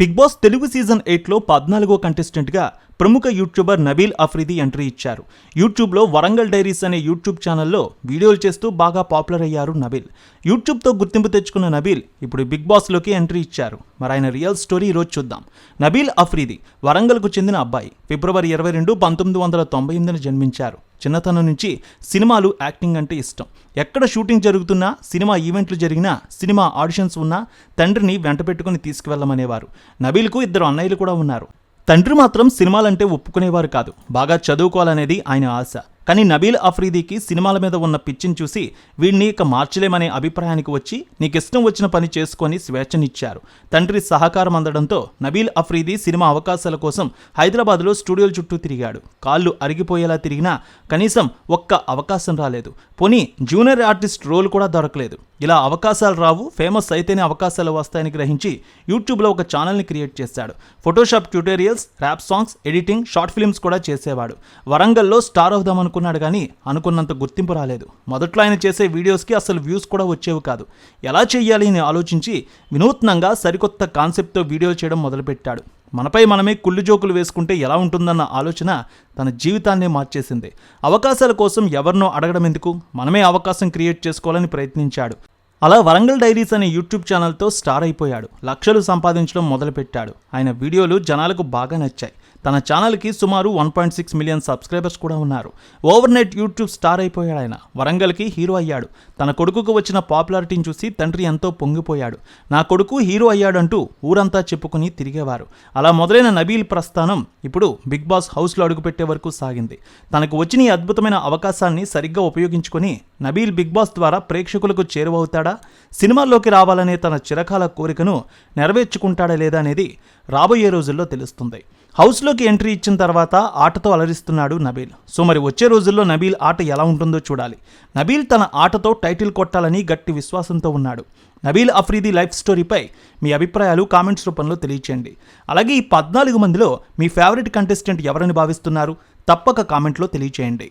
Big boss Telugu season ఎయిట్లో పద్నాలుగో కంటెస్టెంట్గా ప్రముఖ యూట్యూబర్ నబీల్ అఫ్రీది ఎంట్రీ ఇచ్చారు. యూట్యూబ్లో వరంగల్ డైరీస్ అనే యూట్యూబ్ ఛానల్లో వీడియోలు చేస్తూ బాగా పాపులర్ అయ్యారు నబీల్ యూట్యూబ్తో గుర్తింపు తెచ్చుకున్న నబీల్ ఇప్పుడు బిగ్ బాస్లోకి ఎంట్రీ ఇచ్చారు. మరి ఆయన రియల్ స్టోరీ ఈరోజు చూద్దాం. నబీల్ అఫ్రీది వరంగల్కు చెందిన అబ్బాయి. ఫిబ్రవరి ఇరవై రెండు పంతొమ్మిది వందల తొంభై ఎనిమిదిన జన్మించారు. చిన్నతనం నుంచి సినిమాలు యాక్టింగ్ అంటే ఇష్టం. ఎక్కడ షూటింగ్ జరుగుతున్నా సినిమా ఈవెంట్లు జరిగినా సినిమా ఆడిషన్స్ ఉన్నా తండ్రిని వెంట పెట్టుకుని తీసుకువెళ్ళమనేవారు. నబీల్కు ఇద్దరు అన్నయ్యలు కూడా ఉన్నారు. తండ్రి మాత్రం సినిమాలంటే ఒప్పుకునేవారు కాదు. బాగా చదువుకోవాలనేది ఆయన ఆశ. కానీ నబీల్ అఫ్రీదీకి సినిమాల మీద ఉన్న పిచ్చిని చూసి వీడిని ఇక మార్చలేమనే అభిప్రాయానికి వచ్చి నీకు ఇష్టం వచ్చిన పని చేసుకొని స్వేచ్ఛనిచ్చారు. తండ్రి సహకారం అందడంతో నబీల్ అఫ్రీదీ సినిమా అవకాశాల కోసం హైదరాబాద్లో స్టూడియోల చుట్టూ తిరిగాడు. కాళ్ళు అరిగిపోయేలా తిరిగినా కనీసం ఒక్క అవకాశం రాలేదు. పోనీ జూనియర్ ఆర్టిస్ట్ రోల్ కూడా దొరకలేదు. ఇలా అవకాశాలు రావు ఫేమస్ అయితేనే అవకాశాలు వస్తాయని గ్రహించి యూట్యూబ్లో ఒక ఛానల్ని క్రియేట్ చేశాడు. Photoshop tutorials rap songs editing short films కూడా చేసేవాడు. వరంగల్లో స్టార్ అవుదాం అనుకున్నాడు కానీ అనుకున్నంత గుర్తింపు రాలేదు. మొదట్లో ఆయన చేసే వీడియోస్కి అసలు వ్యూస్ కూడా వచ్చేవి కాదు. ఎలా చేయాలి అని ఆలోచించి వినూత్నంగా సరికొత్త కాన్సెప్ట్తో వీడియోలు చేయడం మొదలుపెట్టాడు. మనపై మనమే కుళ్ళు జోకులు వేసుకుంటే ఎలా ఉంటుందన్న ఆలోచన తన జీవితాన్నే మార్చేసింది. అవకాశాల కోసం ఎవరినో అడగడం ఎందుకు? మనమే అవకాశం క్రియేట్ చేసుకోవాలని ప్రయత్నించాడు. అలా వరంగల్ డైరీస్ అనే యూట్యూబ్ ఛానల్తో స్టార్ అయిపోయాడు. లక్షలు సంపాదించడం మొదలుపెట్టాడు. ఆయన వీడియోలు జనాలకు బాగా నచ్చాయి. తన ఛానల్కి సుమారు one point six million subscribers కూడా ఉన్నారు. ఓవర్ నెట్ యూట్యూబ్ స్టార్ అయిపోయాడు ఆయన. వరంగల్కి హీరో అయ్యాడు. తన కొడుకుకు వచ్చిన పాపులారిటీని చూసి తండ్రి ఎంతో పొంగిపోయాడు. నా కొడుకు హీరో అయ్యాడంటూ ఊరంతా చెప్పుకుని తిరిగేవారు. అలా మొదలైన నబీల్ ప్రస్థానం ఇప్పుడు బిగ్ బాస్ హౌస్లో అడుగుపెట్టే వరకు సాగింది. తనకు వచ్చిన ఈ అద్భుతమైన అవకాశాన్ని సరిగ్గా ఉపయోగించుకొని నబీల్ బిగ్ బాస్ ద్వారా ప్రేక్షకులకు చేరువవుతాడు సినిమాల్లోకి రావాలనే తన చిరకాల కోరికను నెరవేర్చుకుంటాడా లేదా అనేది రాబోయే రోజుల్లో తెలుస్తుంది. హౌస్లోకి ఎంట్రీ ఇచ్చిన తర్వాత ఆటతో అలరిస్తున్నాడు నబీల్. సో మరి వచ్చే రోజుల్లో నబీల్ ఆట ఎలా ఉంటుందో చూడాలి. నబీల్ తన ఆటతో టైటిల్ కొట్టాలని గట్టి విశ్వాసంతో ఉన్నాడు. నబీల్ అఫ్రీది లైఫ్ స్టోరీపై మీ అభిప్రాయాలు కామెంట్స్ రూపంలో తెలియచేయండి. అలాగే ఈ పద్నాలుగు మందిలో మీ ఫేవరెట్ కంటెస్టెంట్ ఎవరని భావిస్తున్నారు? తప్పక కామెంట్లో తెలియచేయండి.